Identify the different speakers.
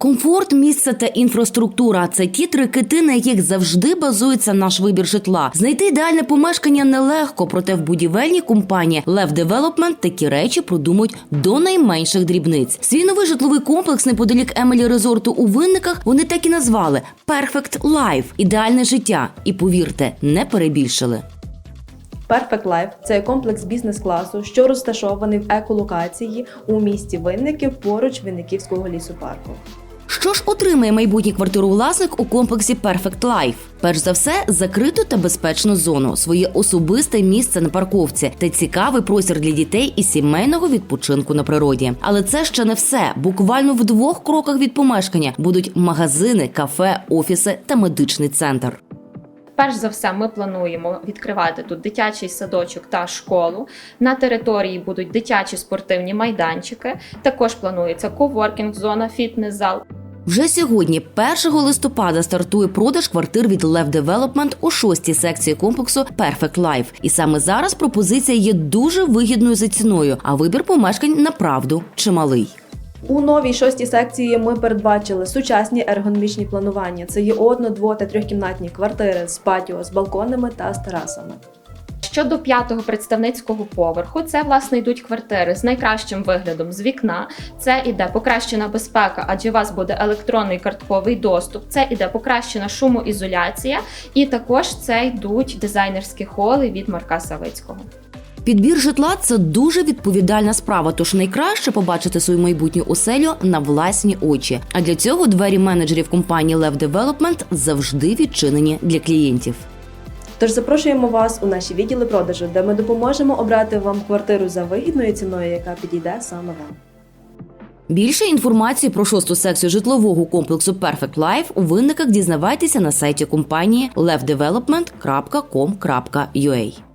Speaker 1: Комфорт, місце та інфраструктура це ті три кити, на яких завжди базується наш вибір житла. Знайти ідеальне помешкання нелегко, проте в будівельній компанії Лев Development такі речі продумують до найменших дрібниць. Свій новий житловий комплекс неподалік Емелі Резорту у винниках вони так і назвали Perfect Life – ідеальне життя. І повірте, не перебільшили.
Speaker 2: Perfect Life – це комплекс бізнес-класу, що розташований в еколокації у місті Винники поруч Винниківського лісопарку.
Speaker 1: Що ж отримає майбутній квартировласник у комплексі Perfect Life? Перш за все, закриту та безпечну зону, своє особисте місце на парковці та цікавий простір для дітей і сімейного відпочинку на природі. Але це ще не все. Буквально в двох кроках від помешкання будуть магазини, кафе, офіси та медичний центр.
Speaker 3: Перш за все, ми плануємо відкривати тут дитячий садочок та школу. На території будуть дитячі спортивні майданчики. Також планується коворкінг, зона, фітнес-зал.
Speaker 1: Вже сьогодні, 1 листопада, стартує продаж квартир від Лев Development у шостій секції комплексу Perfect Life. І саме зараз пропозиція є дуже вигідною за ціною, а вибір помешкань направду чималий.
Speaker 2: У новій шостій секції ми передбачили сучасні ергономічні планування. Це є одно, дво та трьохкімнатні квартири з патіо, з балконами та з терасами.
Speaker 3: Щодо п'ятого представницького поверху, це власне йдуть квартири з найкращим виглядом з вікна. Це іде покращена безпека, адже у вас буде електронний картковий доступ. Це іде покращена шумоізоляція, і також це йдуть дизайнерські холи від Марка Савицького.
Speaker 1: Підбір житла це дуже відповідальна справа, тож найкраще побачити свою майбутню оселю на власні очі. А для цього двері менеджерів компанії Lev Development завжди відчинені для клієнтів.
Speaker 2: Тож запрошуємо вас у наші відділи продажу, де ми допоможемо обрати вам квартиру за вигідною ціною, яка підійде саме вам.
Speaker 1: Більше інформації про шосту секцію житлового комплексу Perfect Life у винниках дізнавайтеся на сайті компанії levdevelopment.com.ua.